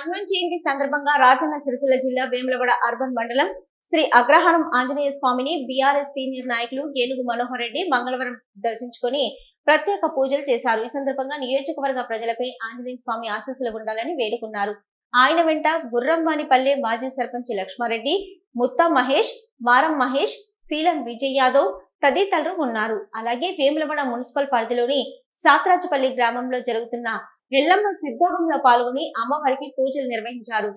హనుమాన్ జయంతి సందర్భంగా రాజన్న సిరిసిల్ల జిల్లా వేములవాడ అర్బన్ మండలం శ్రీ అగ్రహారం ఆంజనేయ స్వామిని బీఆర్ఎస్ సీనియర్ నాయకులు ఏనుగు మనోహర్ రెడ్డి మంగళవారం దర్శించుకొని ప్రత్యేక పూజలు చేశారు. ఈ సందర్భంగా నియోజకవర్గ ప్రజలపై ఆంజనేయ స్వామి ఆశీస్సులు ఉండాలని వేడుకున్నారు. ఆయన వెంట గుర్రంవానిపల్లె మాజీ సర్పంచ్ లక్ష్మారెడ్డి ముత్తా మహేష్ వారం మహేష్ శీలం విజయ్ యాదవ్ తదితరులు ఉన్నారు. అలాగే వేములవాడ మున్సిపల్ పరిధిలోని సాత్రాజపల్లి గ్రామంలో జరుగుతున్న ఎల్లమ్మ సిద్ధగంలో పాల్గొని అమ్మవారికి పూజలు నిర్వహించారు.